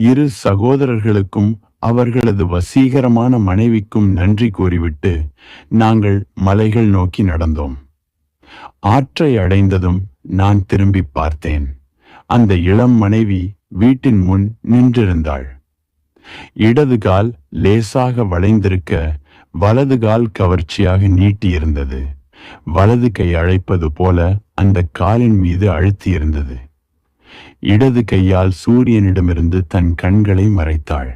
இரு சகோதரர்களுக்கும் அவர்களது வசீகரமான மனைவிக்கும் நன்றி கூறிவிட்டு நாங்கள் மலைகள் நோக்கி நடந்தோம். ஆற்றை அடைந்ததும் நான் திரும்பி பார்த்தேன். அந்த இளம் மனைவி வீட்டின் முன் நின்றிருந்தாள். இடது கால் லேசாக வளைந்திருக்க வலது கால் கவர்ச்சியாக நீட்டியிருந்தது. வலது கை அழைப்பது போல அந்த காலின் மீது அழுத்தியிருந்தது. இடது கையால் சூரியனிடமிருந்து தன் கண்களை மறைத்தாள்.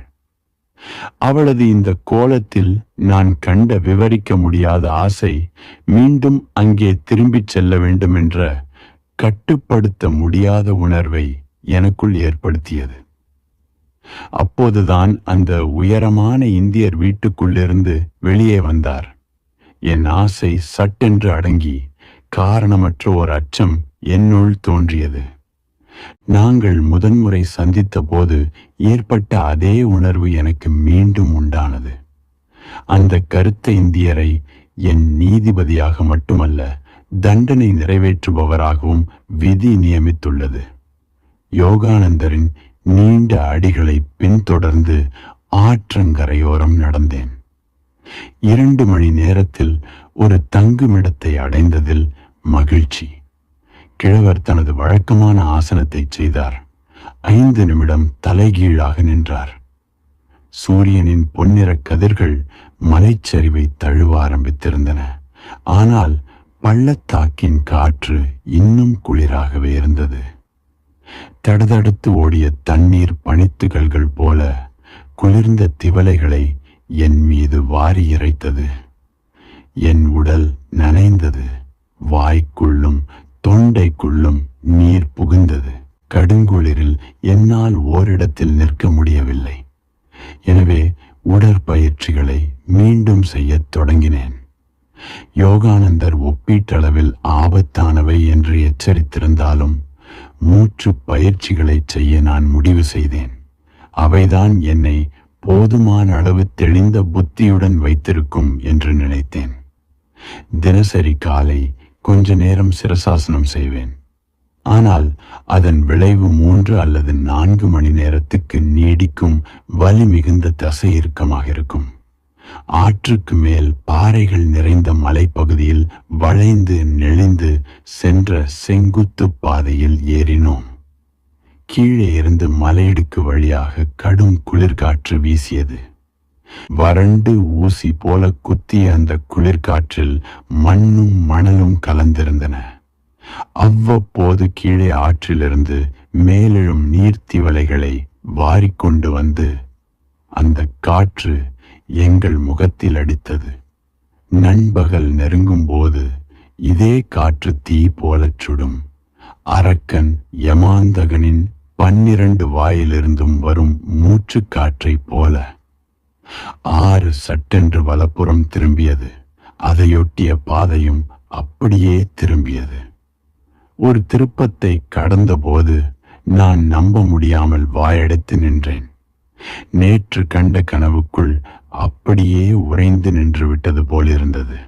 அவளது இந்த கோலத்தில் நான் கண்ட விவரிக்க முடியாத ஆசை மீண்டும் அங்கே திரும்பிச் செல்ல வேண்டும் என்ற கட்டுப்படுத்த முடியாத உணர்வை எனக்குள் ஏற்படுத்தியது. அப்போதுதான் அந்த உயரமான இந்தியர் வீட்டுக்குள்ளிருந்து வெளியே வந்தார். என் ஆசை சட்டென்று அடங்கி காரணமற்ற ஒரு அச்சம் என்னுள் தோன்றியது. நாங்கள் முதன்முறை சந்தித்த போது ஏற்பட்ட அதே உணர்வு எனக்கு மீண்டும் உண்டானது. அந்த கருத்த இந்தியரை என் நீதிபதியாக மட்டுமல்ல தண்டனை நிறைவேற்றுபவராகவும் விதி நியமித்துள்ளது. யோகானந்தரின் நீண்ட அடிகளை பின்தொடர்ந்து ஆற்றங்கரையோரம் நடந்தேன். இரண்டு மணி நேரத்தில் ஒரு தங்குமிடத்தை அடைந்ததில் மகிழ்ச்சி. கிழவர் தனது வழக்கமான ஆசனத்தை செய்தார். ஐந்து நிமிடம் தலைகீழாக நின்றார். சூரியனின் பொன்னிற கதிர்கள் மலைச்சரிவை தழுவ ஆரம்பித்திருந்தன. ஆனால் பள்ளத்தாக்கின் காற்று இன்னும் குளிராகவே இருந்தது. தடதடுத்து ஓடிய தண்ணீர் பனித்துகள்கள் போல குளிர்ந்த திவலைகளை என் மீது வாரி இறைத்தது. என் உடல் நனைந்தது. வாய்க்குள்ளும் தொண்டைக்குள்ளும் நீர் புகுந்தது. கடுங்குளிரில் என்னால் ஓரிடத்தில் நிற்க முடியவில்லை. எனவே உடற்பயிற்சிகளை மீண்டும் செய்யத் தொடங்கினேன். யோகானந்தர் ஒப்பீட்டளவில் ஆபத்தானவை என்று எச்சரித்திருந்தாலும் மூச்சு பயிற்சிகளை செய்ய நான் முடிவு செய்தேன். அவைதான் என்னை போதுமான அளவு தெளிந்த புத்தியுடன் வைத்திருக்கும் என்று நினைத்தேன். தினசரி காலை கொஞ்ச நேரம் சிரசாசனம் செய்வேன். ஆனால் அதன் விளைவு மூன்று அல்லது நான்கு மணி நேரத்துக்கு நீடிக்கும் வலி மிகுந்த தசை இறுக்கமாக இருக்கும். ஆற்றுக்கு மேல் பாறைகள் நிறைந்த மலைப்பகுதியில் வளைந்து நெளிந்து சென்ற செங்குத்து பாதையில் ஏறினோம். கீழே இருந்து மலையிடுக்கு வழியாக கடும் குளிர்காற்று வீசியது. வறண்டு ஊசி போல குத்திய அந்த குளிர்காற்றில் மண்ணும் மணலும் கலந்திருந்தன. அவ்வப்போது கீழே ஆற்றிலிருந்து மேலெழும் நீர்த்திவலைகளை வாரிக்கொண்டு வந்து அந்த காற்று எங்கள் முகத்தில் அடித்தது. நண்பகல் நெருங்கும் போது இதே காற்று தீ போலச் சுடும். அரக்கன் யமாந்தகனின் பன்னிரண்டு வாயிலிருந்தும் வரும் மூச்சு காற்றைப் போல ஆறு சட்டென்று வலப்புறம் திரும்பியது. அதையொட்டிய பாதையும் அப்படியே திரும்பியது. ஒரு திருப்பத்தை கடந்தபோது நான் நம்ப முடியாமல் வாயடைத்து நின்றேன். நேற்று கண்ட கனவுக்குள் அப்படியே உறைந்து நின்று விட்டது போலிருந்தது.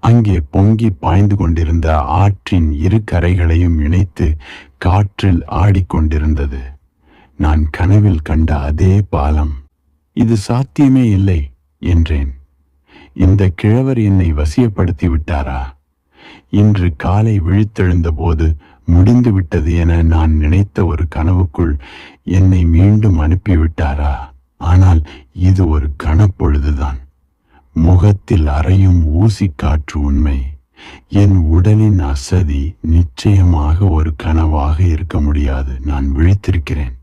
அங்கே பொங்கி பாய்ந்து கொண்டிருந்த ஆற்றின் இரு கரைகளையும் இணைத்து காற்றில் ஆடிக்கொண்டிருந்தது. நான் கனவில் கண்ட அதே பாலம் இது சாத்தியமே இல்லை என்றேன். இந்த கிழவர் என்னை வசியப்படுத்தி விட்டாரா? இன்று காலை விழித்தெழுந்த போது முடிந்துவிட்டது என நான் நினைத்த ஒரு கனவுக்குள் என்னை மீண்டும் அனுப்பிவிட்டாரா? ஆனால் இது ஒரு கனப்பொழுதுதான். முகத்தில் அறையும் ஊசி காற்று உண்மை. என் உடலின் அசதி நிச்சயமாக ஒரு கனவாக இருக்க முடியாது நான் விழித்திருக்கிறேன்.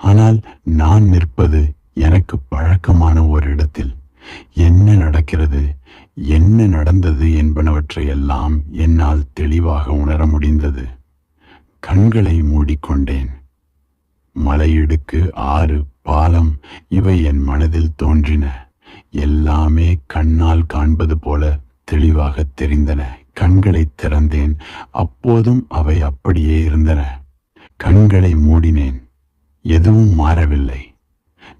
ஆனால் நான் நிற்பது எனக்கு பழக்கமான ஒரு இடத்தில் என்ன நடக்கிறது என்ன நடந்தது என்பனவற்றை எல்லாம் என்னால் தெளிவாக உணர முடிந்தது. கண்களை மூடிக்கொண்டேன். மலையிடுக்கு ஆறு பாலம் இவை என் மனதில் தோன்றின. எல்லாமே கண்ணால் காண்பது போல தெளிவாக தெரிந்தன. கண்களை திறந்தேன். அப்போதும் அவை அப்படியே இருந்தன. கண்களை மூடினேன். எதுவும் மாறவில்லை.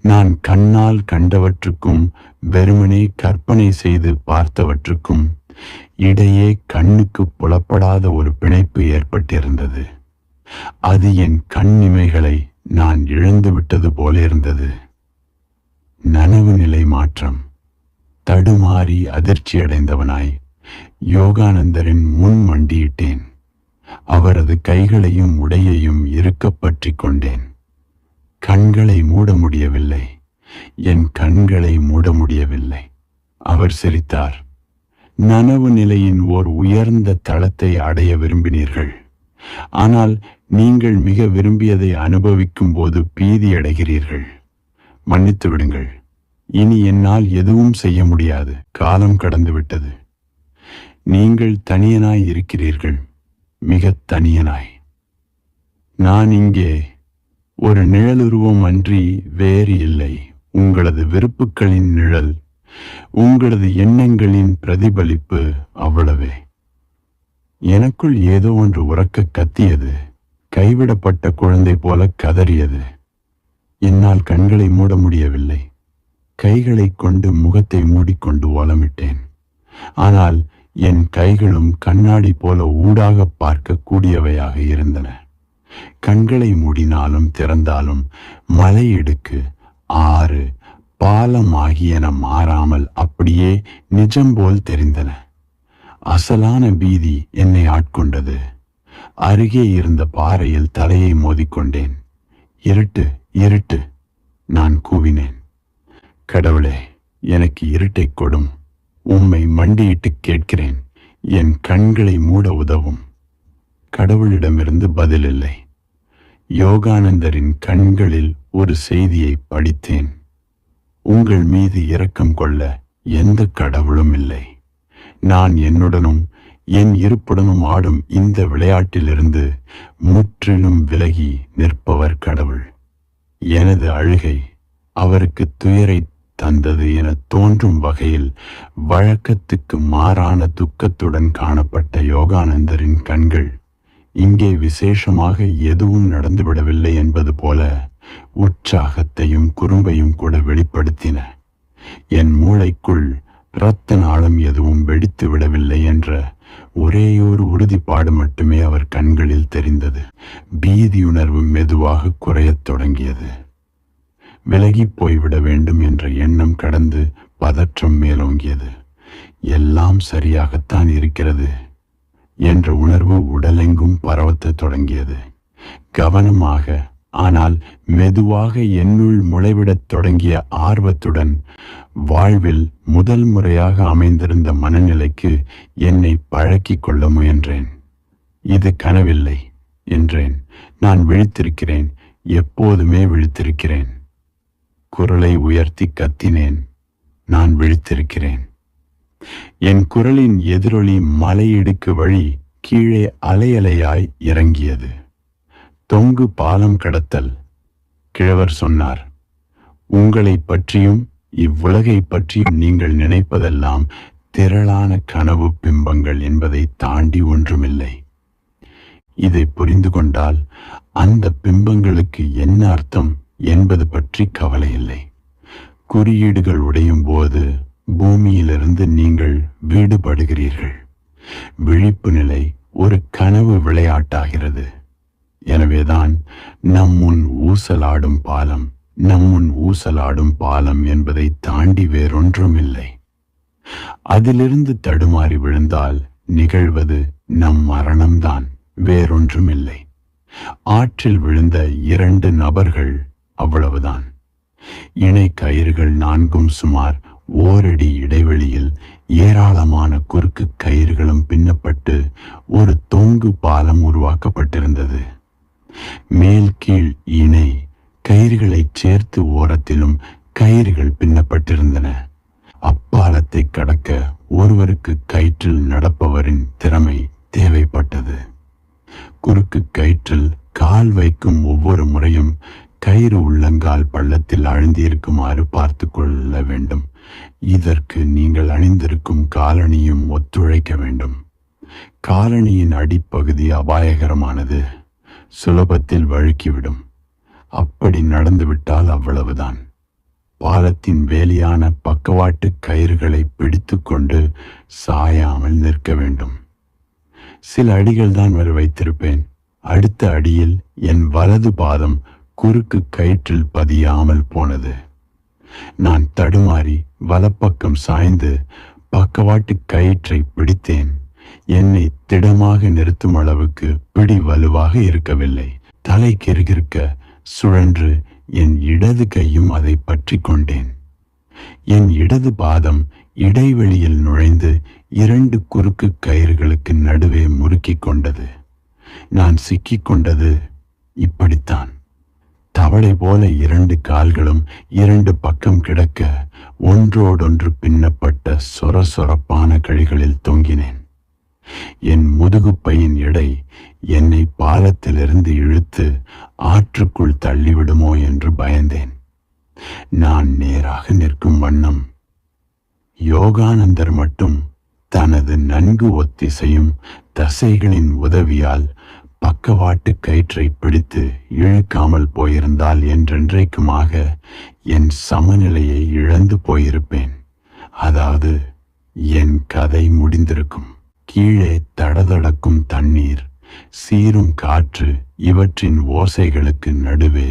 நான் கண்ணால் கண்டவற்றுக்கும் வெறுமனே கற்பனை செய்து பார்த்தவற்றுக்கும் இடையே கண்ணுக்கு புலப்படாத ஒரு பிணைப்பு ஏற்பட்டிருந்தது. அது என் கண்ணிமைகளை நான் இழந்து விட்டது போல இருந்தது. நனவு நிலை மாற்றம். தடுமாறி அதிர்ச்சியடைந்தவனாய் யோகானந்தரின் முன் மண்டியிட்டேன். அவரது கைகளையும் உடையையும் இறுக்கப்பற்றிக் கொண்டேன். கண்களை மூட முடியவில்லை. என் கண்களை மூட முடியவில்லை. அவர் சிரித்தார். நனவு நிலையின் ஓர் உயர்ந்த தளத்தை அடைய விரும்பினீர்கள். ஆனால் நீங்கள் மிக விரும்பியதை அனுபவிக்கும் போது பீதி அடைகிறீர்கள். மன்னித்து விடுங்கள். இனி என்னால் எதுவும் செய்ய முடியாது. காலம் கடந்துவிட்டது. நீங்கள் தனியனாய் இருக்கிறீர்கள். மிக தனியனாய். நான் இங்கே ஒரு நிழலுருவம் அன்றி வேறு இல்லை. உங்களது விருப்புகளின் நிழல் உங்களது எண்ணங்களின் பிரதிபலிப்பு அவ்வளவே. எனக்குள் ஏதோ ஒன்று உறக்க கத்தியது கைவிடப்பட்ட குழந்தை போல கதறியது. என்னால் கண்களை மூட முடியவில்லை. கைகளை கொண்டு முகத்தை மூடிக்கொண்டு ஓலமிட்டேன் ஆனால் என் கைகளும் கண்ணாடி போல ஊடாக பார்க்கக்கூடியவையாக இருந்தன. கண்களை மூடினாலும் திறந்தாலும் மலையிடுக்கு ஆறு பாலம் ஆகியன மாறாமல் அப்படியே நிஜம் போல் தெரிந்தன. அசலான பீதி என்னை ஆட்கொண்டது. அருகே இருந்த பாறையில் தலையை மோதிக்கொண்டேன். இருட்டு இருட்டு நான் கூவினேன். கடவுளே எனக்கு இருட்டை கொடும். உம்மை மண்டியிட்டு கேட்கிறேன். என் கண்களை மூட உதவும். கடவுளிடமிருந்து பதில் இல்லை. யோகானந்தரின் கண்களில் ஒரு செய்தியை படித்தேன். உங்கள் மீது இரக்கம் கொள்ள எந்த கடவுளும் இல்லை. நான் என்னுடனும் என் இருப்புடனும் ஆடும் இந்த விளையாட்டிலிருந்து முற்றிலும் விலகி நிற்பவர் கடவுள். எனது அழுகை அவருக்கு துயரை தந்தது என தோன்றும் வகையில் வழக்கத்துக்கு மாறான துக்கத்துடன் காணப்பட்ட யோகானந்தரின் கண்கள் இங்கே விசேஷமாக எதுவும் நடந்துவிடவில்லை என்பது போல உற்சாகத்தையும் குறும்பையும் கூட வெளிப்படுத்தின. என் மூளைக்குள் இரத்த நாளம் எதுவும் வெடித்து விடவில்லை என்ற ஒரேயொரு உறுதிப்பாடு மட்டுமே அவர் கண்களில் தெரிந்தது. பீதியுணர்வு மெதுவாக குறையத் தொடங்கியது. விலகி போய்விட வேண்டும் என்ற எண்ணம் கடந்து பதற்றம் மேலோங்கியது. எல்லாம் சரியாகத்தான் இருக்கிறது. என்ற உணர்வு உடலெங்கும் பரவத்தத் தொடங்கியது. கவனமாக ஆனால் மெதுவாக என்னுள் முளைவிடத் தொடங்கிய ஆர்வத்துடன் வாழ்வில் முதல் முறையாக அமைந்திருந்த மனநிலைக்கு என்னை பழக்கிக் கொள்ள முயன்றேன். இது கனவில்லை என்றேன். நான் விழித்திருக்கிறேன் எப்போதுமே விழித்திருக்கிறேன். குரலை உயர்த்தி கத்தினேன். நான் விழித்திருக்கிறேன். என் குரலின் எதிரொலி மலையிடுக்கு வழி கீழே அலையலையாய் இறங்கியது. தொங்கு பாலம் கடத்தல். கிழவர் சொன்னார் உங்களை பற்றியும் இவ்வுலகை பற்றியும் நீங்கள் நினைப்பதெல்லாம் திரளான கனவு பிம்பங்கள் என்பதை தாண்டி ஒன்றுமில்லை. இதை புரிந்து கொண்டால் அந்த பிம்பங்களுக்கு என்ன அர்த்தம் என்பது பற்றி கவலை இல்லை குறியீடுகள் உடையும் போது பூமியிலிருந்து நீங்கள் வீடுபடுகிறீர்கள். விழிப்பு நிலை ஒரு கனவு விளையாட்டாகிறது. எனவேதான் நம் முன் ஊசலாடும் பாலம் நம் முன் ஊசலாடும் பாலம் என்பதை தாண்டி வேறொன்றுமில்லை. அதிலிருந்து தடுமாறி விழுந்தால் நிகழ்வது நம் மரணம்தான் வேறொன்றுமில்லை. ஆற்றில் விழுந்த இரண்டு நபர்கள் அவ்வளவுதான். இணை கயிறுகள் நான்கும் சுமார் ஓரடி இடைவெளியில் ஏராளமான குறுக்கு கயிறுகளும் பின்னப்பட்டு ஒரு தொங்கு பாலம் உருவாக்கப்பட்டிருந்தது. மேல் கீழ் இணை கயிறுகளைச் சேர்த்து ஓரத்திலும் கயிறுகள் பின்னப்பட்டிருந்தன. அப்பாலத்தை கடக்க ஒருவருக்கு கயிற்றில் நடப்பவரின் திறமை தேவைப்பட்டது. குறுக்கு கயிற்றில் கால் வைக்கும் ஒவ்வொரு முறையும் கயிறு உள்ளங்கால் பள்ளத்தில் அழுந்தியிருக்குமாறு பார்த்து கொள்ள வேண்டும். இதற்கு நீங்கள் அணிந்திருக்கும் காலணியும் ஒத்துழைக்க வேண்டும். காலணியின் அடிப்பகுதி அபாயகரமானது. சுலபத்தில் வழுக்கிவிடும். அப்படி நடந்துவிட்டால் அவ்வளவுதான். பாலத்தின் வேலியான பக்கவாட்டு கயிறுகளை பிடித்துக்கொண்டு சாயாமல் நிற்க வேண்டும். சில அடிகள் தான் வர வைத்திருப்பேன். அடுத்த அடியில் என் வலது பாதம் குறுக்கு கயிற்றில் பதியாமல் போனது. நான் தடுமாறி வலப்பக்கம் சாய்ந்து பக்கவாட்டு கயிற்றை பிடித்தேன். என்னை திடமாக நிறுத்தும் அளவுக்கு பிடி வலுவாக இருக்கவில்லை. தலை கிறுகிறுக்க சுழன்று என் இடது கையும் அதை பற்றி கொண்டேன். என் இடது பாதம் இடைவெளியில் நுழைந்து இரண்டு குறுக்கு கயிறுகளுக்கு நடுவே முறுக்கிக் கொண்டது. நான் சிக்கிக் கொண்டது இப்படித்தான். தவளை போல இரண்டு கால்களும் இரண்டு பக்கம் கிடக்க ஒன்றோடொன்று பின்னப்பட்ட சொர சொரப்பான கழிகளில் தொங்கினேன். என் முதுகுப்பையின் எடை என்னை பாலத்திலிருந்து இழுத்து ஆற்றுக்குள் தள்ளிவிடுமோ என்று பயந்தேன். நான் நேராக நிற்கும் வண்ணம் யோகானந்தர் மட்டும் தனது நன்கு ஒத்திசையும் தசைகளின் உதவியால் பக்கவாட்டு கயிற்றை பிடித்து இழுக்காமல் போயிருந்தால் என்றென்றைக்குமாக என் சமநிலையை இழந்து போயிருப்பேன். அதாவது என் கதை முடிந்திருக்கும். கீழே தடதடக்கும் தண்ணீர் சீரும் காற்று இவற்றின் ஓசைகளுக்கு நடுவே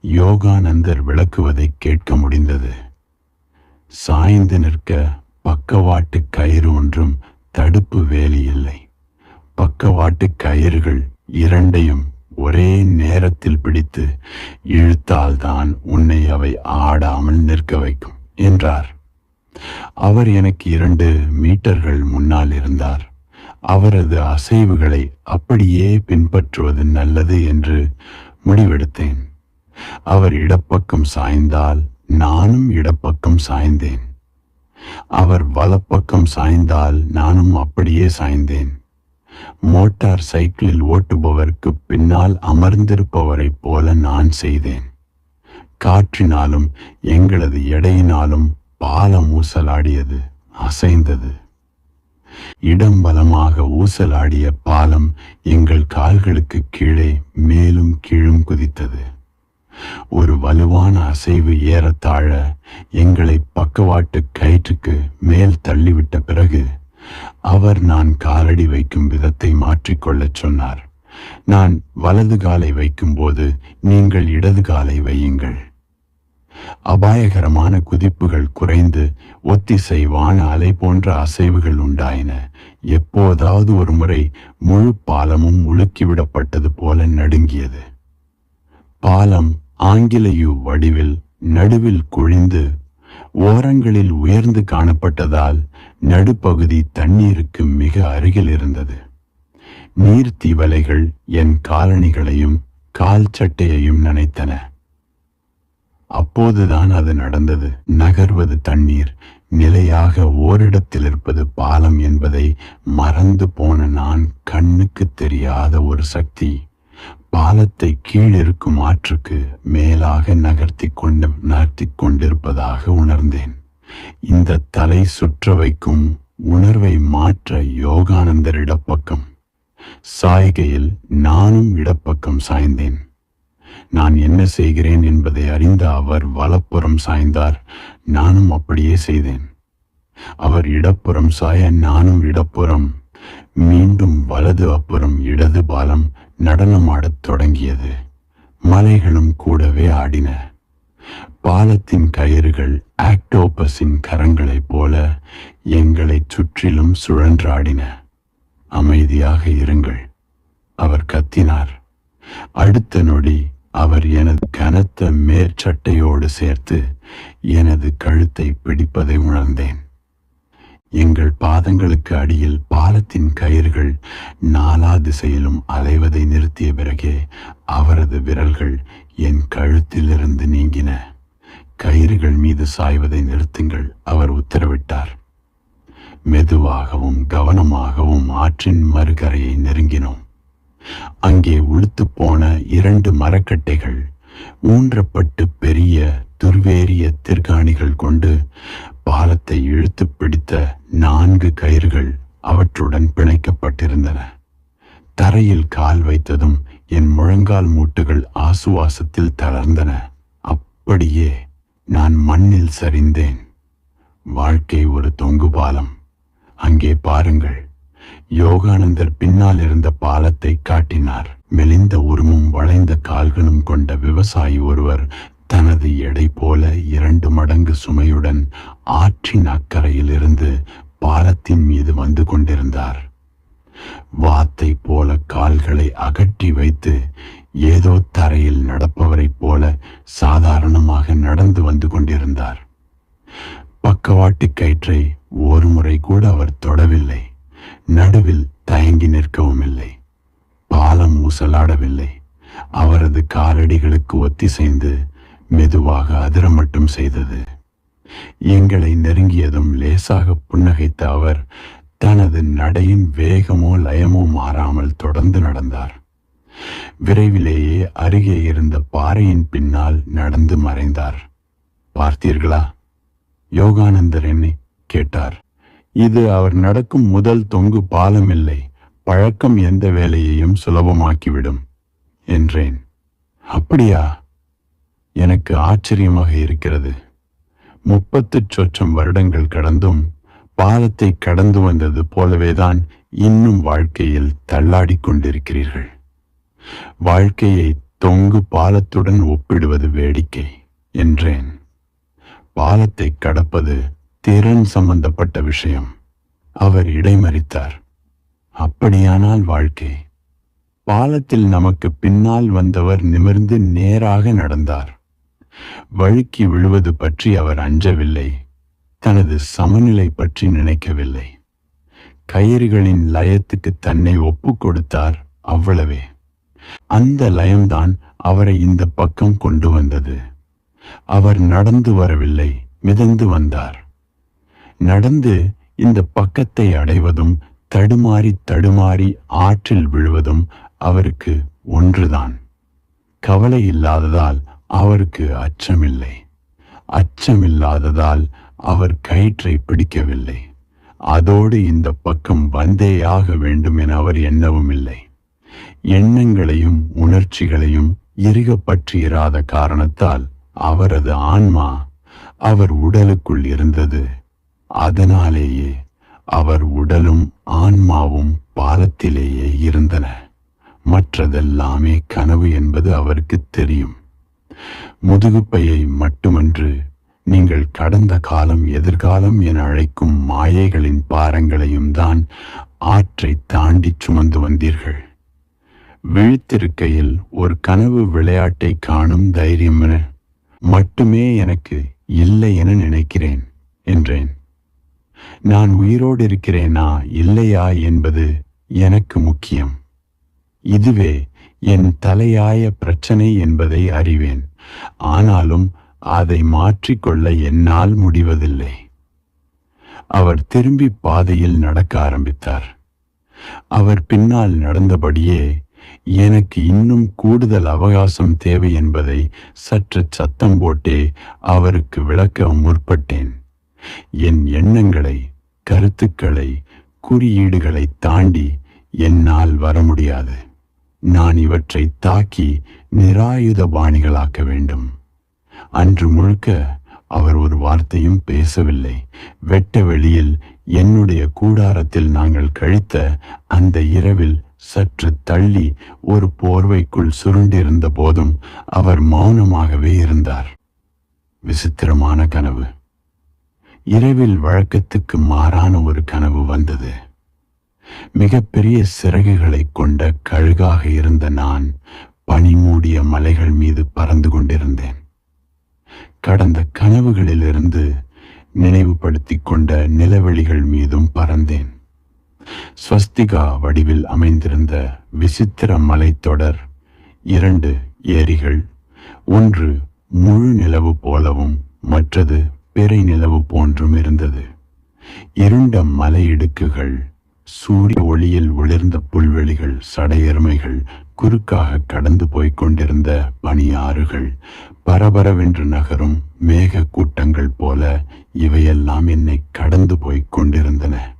யோகானந்தர் விளக்குவதை கேட்க முடிந்தது. சாய்ந்து நிற்க பக்கவாட்டு கயிறு ஒன்றும் தடுப்பு வேலி இல்லை. பக்கவாட்டு கயிறுகள் இரண்டையும் ஒரே நேரத்தில் பிடித்து இழுத்தால்தான் உன்னை அவை ஆடாமல் நிற்க வைக்கும் என்றார். அவர் எனக்கு இரண்டு மீட்டர்கள் முன்னால் இருந்தார். அவரது அசைவுகளை அப்படியே பின்பற்றுவது நல்லது என்று முடிவெடுத்தேன். அவர் இடப்பக்கம் சாய்ந்தால் நானும் இடப்பக்கம் சாய்ந்தேன். அவர் வலப்பக்கம் சாய்ந்தால் நானும் அப்படியே சாய்ந்தேன். மோட்டார் சைக்கிளில் ஓட்டுபவருக்கு பின்னால் அமர்ந்திருப்பவரைப் போல நான் செய்தேன். காற்றினாலும் எங்களது எடையினாலும் பாலம் ஊசலாடியது அசைந்தது. இடம் பலமாக ஊசலாடிய பாலம் எங்கள் கால்களுக்கு கீழே மேலும் கீழும் குதித்தது. ஒரு வலுவான அசைவு ஏறத்தாழ எங்களை பக்கவாட்டு கயிற்றுக்கு மேல் தள்ளிவிட்ட பிறகு அவர் நான் காலடி வைக்கும் விதத்தை மாற்றிக்கொள்ளச் சொன்னார். நான் வலது காலை வைக்கும்போது நீங்கள் இடது காலை வையுங்கள். அபாயகரமான குதிப்புகள் குறைந்து ஒத்திசைவான அலை போன்ற அசைவுகள் உண்டாயின. எப்போதாவது ஒரு முறை முழு பாலமும் உலுக்கிவிடப்பட்டது போல நடுங்கியது. பாலம் ஆங்கிலேயு வடிவில் நடுவில் குழிந்து ஓரங்களில் உயர்ந்து காணப்பட்டதால் நடுப்பகுதி தண்ணீருக்கு மிக அருகில் இருந்தது. நீர்த்திவலைகள் என் காலணிகளையும் கால் சட்டையையும் நனைத்தன. அப்போதுதான் அது நடந்தது. நகர்வது தண்ணீர் நிலையாக ஓரிடத்தில் இருப்பது பாலம் என்பதை மறந்து போன நான் கண்ணுக்கு தெரியாத ஒரு சக்தி. பாலத்தை கீழிருக்கும் ஆற்றுக்கு மேலாக நகர்த்தி கொண்டு நகர்த்தி கொண்டிருப்பதாக உணர்ந்தேன். இந்த தலை சுற்ற வைக்கும் உணர்வை மாற்ற யோகானந்தர் இடப்பக்கம். சாய்கையில் நானும் இடப்பக்கம் சாய்ந்தேன். நான் என்ன செய்கிறேன் என்பதை அறிந்த அவர் வலப்புறம் சாய்ந்தார். நானும் அப்படியே செய்தேன். அவர் இடப்புறம் சாய நானும் இடப்புறம். மீண்டும் வலது அப்புறம் இடது பாலம் நடனமாடத் தொடங்கியது. மலைகளும் கூடவே ஆடின. பாலத்தின் கயிறுகள் ஆக்டோபஸின் கரங்களைப் போல எங்களை சுற்றிலும் சுழன்றாடின. அமைதியாக இருங்கள் அவர் கத்தினார். அடுத்த நொடி அவர் எனது கனத்த மேற்சட்டையோடு சேர்த்து எனது கழுத்தை பிடிப்பதை உணர்ந்தேன். எங்கள் பாதங்களுக்கு அடியில் பாலத்தின் கயிறுகள் நாலா திசையிலும் அலைவதை நிறுத்திய பிறகே அவரது விரல்கள் என் கழுத்திலிருந்து நீங்கின. கயிறுகள் மீது சாய்வதை நிறுத்துங்கள் அவர் உத்தரவிட்டார். மெதுவாகவும் கவனமாகவும் ஆற்றின் மறுகரையை நெருங்கினோம். அங்கே உளுத்து போன இரண்டு மரக்கட்டைகள் ஊன்றப்பட்டு பெரிய துர்வேரிய திருகாணிகள் கொண்டு பாலத்தை இழுத்து பிடித்த நான்கு கயிறுகள் அவற்றுடன் பிணைக்கப்பட்டிருந்தன. தரையில் கால் வைத்ததும் என் முழங்கால் மூட்டுகள் ஆசுவாசத்தில் தளர்ந்தன. அப்படியே நான் மண்ணில் சரிந்தேன். வாழ்க்கை ஒரு தொங்கு பாலம். அங்கே பாருங்கள் யோகானந்தர் பின்னால் இருந்த பாலத்தை காட்டினார். மெலிந்த உருமும் வளைந்த கால்களும் கொண்ட விவசாயி ஒருவர் தனது எடை போல இரண்டு மடங்கு சுமையுடன் ஆற்றின் அக்கறையில் இருந்து பாலத்தின் மீது வந்து கொண்டிருந்தார். வாத்தை போல கால்களை அகற்றி வைத்து ஏதோ தரையில் நடப்பவரைப் போல சாதாரணமாக நடந்து வந்து கொண்டிருந்தார். பக்கவாட்டு கயிற்றை ஒரு முறை கூட அவர் தொடவில்லை. நடுவில் தயங்கி நிற்கவும் இல்லை. பாலம் ஊசலாடவில்லை. அவரது காலடிகளுக்கு ஒத்திசைந்து மெதுவாக அதிர மட்டும் செய்தது. எங்களை நெருங்கியதும் லேசாக புன்னகைத்த அவர் தனது நடையின் வேகமோ லயமோ மாறாமல் தொடர்ந்து நடந்தார். விரைவிலேயே அருகே இருந்த பாறையின் பின்னால் நடந்து மறைந்தார். பார்த்தீர்களா? யோகானந்தர் என்னை கேட்டார். இது அவர் நடக்கும் முதல் தொங்கு பாலம் இல்லை. பழக்கம் எந்த வேலையையும் சுலபமாக்கிவிடும் என்றேன். அப்படியா? எனக்கு ஆச்சரியமாக இருக்கிறது. முப்பத்து சொச்சம் வருடங்கள் கடந்தும் பாலத்தை கடந்து வந்தது போலவேதான் இன்னும் வாழ்க்கையில் தள்ளாடிக் கொண்டிருக்கிறீர்கள். வாழ்க்கையை தொங்கு பாலத்துடன் ஒப்பிடுவது வேடிக்கை என்றேன். பாலத்தை கடப்பது திறன் சம்பந்தப்பட்ட விஷயம். அவர் இடைமறித்தார். அப்படியானால் வாழ்க்கை. பாலத்தில் நமக்கு பின்னால் வந்தவர் நிமிர்ந்து நேராக நடந்தார். வழுக்கி விழுவது பற்றி அவர் அஞ்சவில்லை. தனது சமநிலை பற்றி நினைக்கவில்லை. கயிறுகளின் லயத்துக்கு தன்னை ஒப்புக் கொடுத்தார் அவ்வளவே. அந்த லயம்தான் அவரை இந்த பக்கம் கொண்டு வந்தது. அவர் நடந்து வரவில்லை மிதந்து வந்தார். நடந்து இந்த பக்கத்தை அடைவதும் தடுமாறி தடுமாறி ஆற்றில் விழுவதும் அவருக்கு ஒன்றுதான். கவலை இல்லாததால் அவருக்கு அச்சமில்லை. அச்சமில்லாததால் அவர் கயிற்றை பிடிக்கவில்லை. அதோடு இந்த பக்கம் வந்தேயாக வேண்டும் என அவர் எண்ணவும் இல்லை எண்ணங்களையும் உணர்ச்சிகளையும் எருக பற்றியிராத காரணத்தால் அவரது ஆன்மா அவர் உடலுக்குள் இருந்தது. அதனாலேயே அவர் உடலும் ஆன்மாவும் பாலத்திலேயே இருந்தன. மற்றதெல்லாமே கனவு என்பது அவருக்கு தெரியும். முதுகுப்பையை மட்டுமன்று நீங்கள் கடந்த காலம் எதிர்காலம் என அழைக்கும் மாயைகளின் பாரங்களையும் தான் ஆற்றை தாண்டி சுமந்து வந்தீர்கள். விழித்திருக்கையில் ஒரு கனவு விளையாட்டை காணும் தைரியம் என மட்டுமே எனக்கு இல்லை என நினைக்கிறேன் என்றேன். நான் உயிரோடு இருக்கிறேனா இல்லையா என்பது எனக்கு முக்கியம். இதுவே என் தலையாய பிரச்சனை என்பதை அறிவேன். ஆனாலும் அதை மாற்றிக்கொள்ள என்னால் முடிவதில்லை. அவர் திரும்பி பாதையில் நடக்க ஆரம்பித்தார். அவர் பின்னால் நடந்தபடியே எனக்கு இன்னும் கூடுதல் அவகாசம் தேவை என்பதை சற்று சத்தம் போட்டே அவருக்கு விளக்க முற்பட்டேன். என் எண்ணங்களை கருத்துக்களை குறியீடுகளை தாண்டி என்னால் வர முடியாது. நான் இவற்றை தாக்கி நிராயுத பாணிகளாக்க வேண்டும். அன்று முழுக்க அவர் ஒரு வார்த்தையும் பேசவில்லை. வெட்ட வெளியில் என்னுடைய கூடாரத்தில் நாங்கள் கழித்த அந்த இரவில் சற்று தள்ளி ஒரு போர்வைக்குள் சுருண்டிருந்த போதும் அவர் மௌனமாகவே இருந்தார். விசித்திரமான கனவு. இரவில் வழக்கத்துக்கு மாறான ஒரு கனவு வந்தது. மிகப்பெரிய சிறகுகளை கொண்ட கழுகாக இருந்த நான் பனிமூடிய மலைகள் மீது பறந்து கொண்டிருந்தேன். கடந்த கனவுகளிலிருந்து நினைவுபடுத்திக் கொண்ட நிலவெளிகள் மீதும் பறந்தேன். ஸ்வஸ்திகா வடிவில் அமைந்திருந்த விசித்திர மலைத்தொடர் இரண்டு ஏரிகள் ஒன்று முழு நிலவு போலவும் மற்றது பிறை நிலவு போன்றும் இருந்தது. இருண்ட மலை இடுக்குகள் சூரிய ஒளியில் ஒளிர்ந்த புல்வெளிகள் சடையெருமைகள் குறுக்காக கடந்து போய்க் கொண்டிருந்த பனியாறுகள் பரபரவென்று நகரும் மேக கூட்டங்கள் போல இவையெல்லாம் என்னை கடந்து போய்க் கொண்டிருந்தன.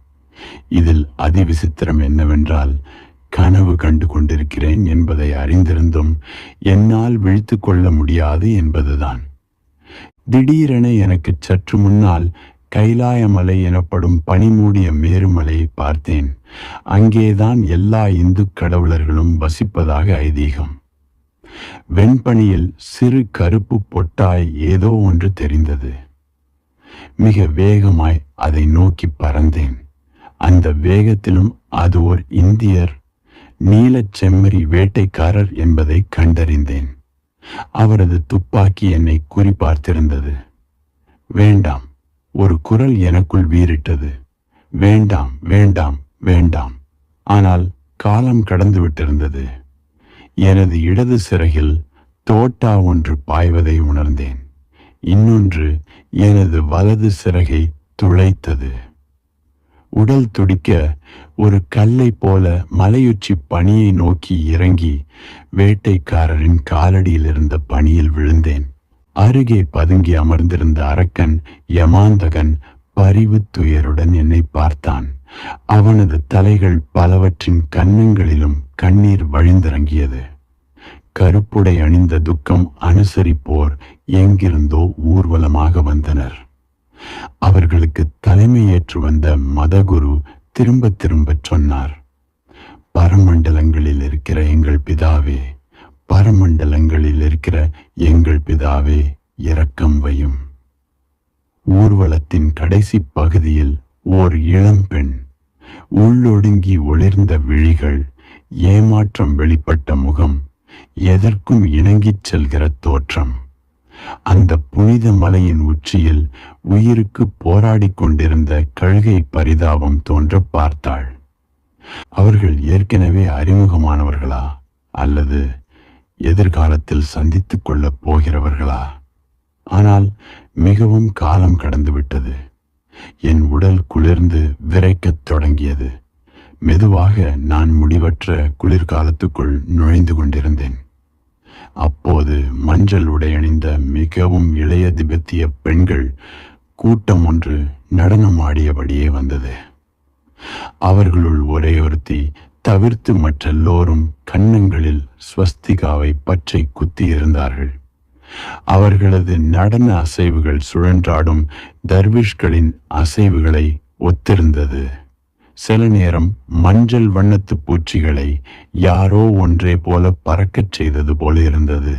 இதில் அதிவிசித்திரம் என்னவென்றால் கனவு கண்டு கொண்டிருக்கிறேன் என்பதை அறிந்திருந்தும் என்னால் விழித்து கொள்ள முடியாது என்பதுதான். திடீரென எனக்கு சற்று முன்னால் கைலாயமலை எனப்படும் பனிமூடிய மேருமலையை பார்த்தேன். அங்கேதான் எல்லா இந்து கடவுளர்களும் வசிப்பதாக ஐதீகம். வெண்பனியில் சிறு கருப்பு பொட்டாய் ஏதோ ஒன்று தெரிந்தது. மிக வேகமாய் அதை நோக்கி பறந்தேன். அந்த வேகத்திலும் அது ஓர் இந்தியர் நீலச் செம்மறி வேட்டைக்காரர் என்பதை கண்டறிந்தேன். அவரது துப்பாக்கி என்னை குறிப்பார்த்திருந்தது வேண்டாம் ஒரு குரல் எனக்குள் வீறிட்டது. வேண்டாம் வேண்டாம் வேண்டாம். ஆனால் காலம் கடந்து விட்டிருந்தது. எனது இடது சிறகில் தோட்டா ஒன்று பாய்வதை உணர்ந்தேன். இன்னொன்று எனது வலது சிறகை துளைத்தது. உடல் துடிக்க ஒரு கல்லை போல மலையுச்சி பனியை நோக்கி இறங்கி வேட்டைக்காரரின் காலடியில் இருந்த பனியில் விழுந்தேன். அருகே பதுங்கி அமர்ந்திருந்த அரக்கன் யமாந்தகன் பரிவு துயருடன் என்னை பார்த்தான். அவனது தலைகள் பலவற்றின் கன்னங்களிலும் கண்ணீர் வழிந்திறங்கியது. கருப்புடை அணிந்த துக்கம் அனுசரிப்போர் எங்கிருந்தோ ஊர்வலமாக வந்தனர். அவர்களுக்கு தலைமையேற்று வந்த மதகுரு திரும்ப திரும்பச் சொன்னார் பரமண்டலங்களில் இருக்கிற எங்கள் பிதாவே பரமண்டலங்களில் இருக்கிற எங்கள் பிதாவே இரக்கம் வையும். ஊர்வலத்தின் கடைசி பகுதியில் ஓர் இளம்பெண் உள்ளொடுங்கி ஒளிர்ந்த விழிகள் ஏமாற்றம் வெளிப்பட்ட முகம் எதற்கும் இணங்கிச் செல்கிற தோற்றம். அந்த புனித மலையின் உச்சியில் உயிருக்கு போராடிக் கொண்டிருந்த கழுகை பரிதாபம் தோன்ற பார்த்தாள். அவர்கள் ஏற்கனவே அறிமுகமானவர்களா அல்லது எதிர்காலத்தில் சந்தித்துக் கொள்ளப் போகிறவர்களா? ஆனால் மிகவும் காலம் கடந்துவிட்டது. என் உடல் குளிர்ந்து விரைக்கத் தொடங்கியது. மெதுவாக நான் முடிவற்ற குளிர்காலத்துக்குள் நுழைந்து கொண்டிருந்தேன். அப்போது மஞ்சள் உடை அணிந்த மிகவும் இளைய திபெத்திய பெண்கள் கூட்டம் ஒன்று நடனம் ஆடியபடியே வந்தது. அவர்களுள் ஒரே ஒருத்தி தவிர்த்து மற்றெல்லோரும் கன்னங்களில் ஸ்வஸ்திகாவை பச்சை குத்தி இருந்தார்கள். அவர்களது நடன அசைவுகள் சுழன்றாடும் தர்விஷ்களின் அசைவுகளை ஒத்திருந்தது. சில நேரம் மஞ்சள் வண்ணத்து பூச்சிகளை யாரோ ஒன்றே போல பறக்கச் செய்தது போல இருந்தது.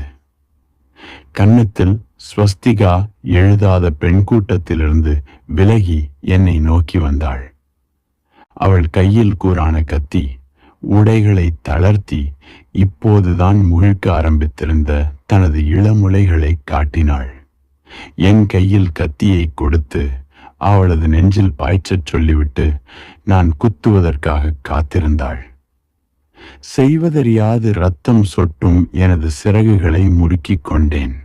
கன்னத்தில் ஸ்வஸ்திகா எழுதாத பெண் கூட்டத்திலிருந்து விலகி என்னை நோக்கி வந்தாள். அவள் கையில் கூறான கத்தி உடைகளை தளர்த்தி இப்போதுதான் முழுக்க ஆரம்பித்திருந்த தனது இளமுலைகளை காட்டினாள். என் கையில் கத்தியை கொடுத்து அவளது நெஞ்சில் பாய்ச்சச் சொல்லிவிட்டு நான் குத்துவதற்காக காத்திருந்தாள். செய்வதறியாது ரத்தம் சொட்டும் எனது சிறகுகளை முறுக்கிக் கொண்டேன்.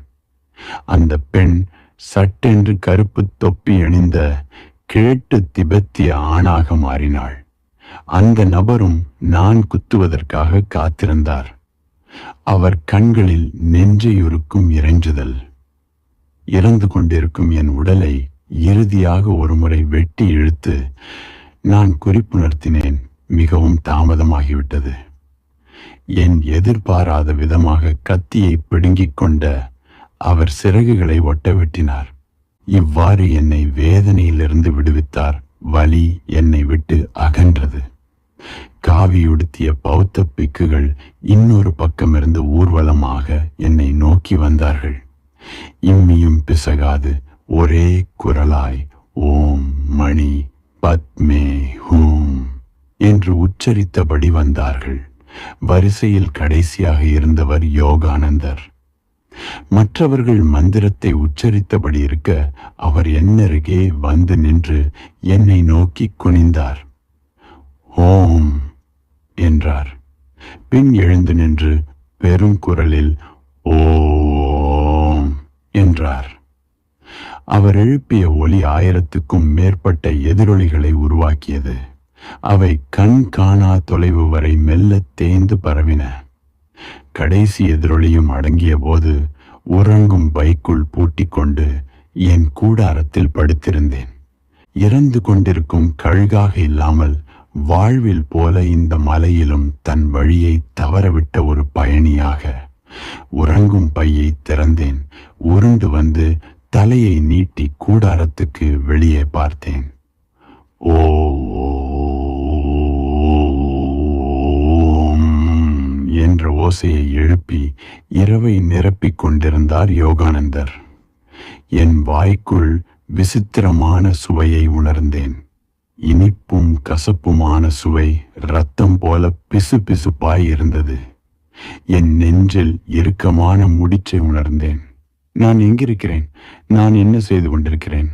அந்த பெண் சட்டென்று கருப்பு தொப்பி அணிந்த கிழட்டு திபெத்திய ஆணாக மாறினாள். அந்த நபரும் நான் குத்துவதற்காக காத்திருந்தார். அவர் கண்களில் நெஞ்சையொருக்கும் இறைஞ்சுதல். இறந்து கொண்டிருக்கும் என் உடலை இறுதியாக ஒருமுறை வெட்டி இழுத்து நான் குறிப்புணர்த்தினேன் மிகவும் தாமதமாகிவிட்டது. என் எதிர்பாராத விதமாக கத்தியை பிடுங்கிக் கொண்ட அவர் சிறகுகளை ஒட்ட வெட்டினார் இவ்வாறு என்னை வேதனையிலிருந்து விடுவித்தார். வலி என்னை விட்டு அகன்றது. காவியுடுத்திய பௌத்த பிக்குகள் இன்னொரு பக்கமிருந்து ஊர்வலமாக என்னை நோக்கி வந்தார்கள். இம்மியும் பிசகாது. ஒரே குரலாய் ஓம் மணி பத்மே ஹூம் என்று உச்சரித்தபடி வந்தார்கள். வரிசையில் கடைசியாக இருந்தவர் யோகானந்தர். மற்றவர்கள் மந்திரத்தை உச்சரித்தபடி இருக்க அவர் என்னருகே வந்து நின்று என்னை நோக்கி குனிந்தார். ஓம் என்றார். பின் எழுந்து நின்று பெரும் குரலில் ஓம் என்றார். அவர் எழுப்பிய ஒலி ஆயிரத்துக்கும் மேற்பட்ட எதிரொலிகளை உருவாக்கியது. அவை கண் காணா தொலைவு வரை மெல்ல தேய்ந்து பரவின. கடைசி எதிரொலியும் அடங்கிய போது உறங்கும் பைக்குள் பூட்டிக்கொண்டு என் கூடாரத்தில் படுத்திருந்தேன். இறந்து கொண்டிருக்கும் கழுகாக இல்லாமல் வாழ்வில் போல இந்த மலையிலும் தன் வழியை தவறவிட்ட ஒரு பயணியாக உறங்கும் பையை திறந்தேன். உருண்டு வந்து தலையை நீட்டி கூடாரத்துக்கு வெளியே பார்த்தேன். ஓ என்ற ஓசையை எழுப்பி இரவை நிரப்பிக் கொண்டிருந்தார் யோகானந்தர். என் வாய்க்குள் விசித்திரமான சுவையை உணர்ந்தேன். இனிப்பும் கசப்புமான சுவை ரத்தம் போல பிசு பிசுப்பாய் இருந்தது. என் நெஞ்சில் இறுக்கமான முடிச்சை உணர்ந்தேன். நான் எங்கிருக்கிறேன்? நான் என்ன செய்து கொண்டிருக்கிறேன்?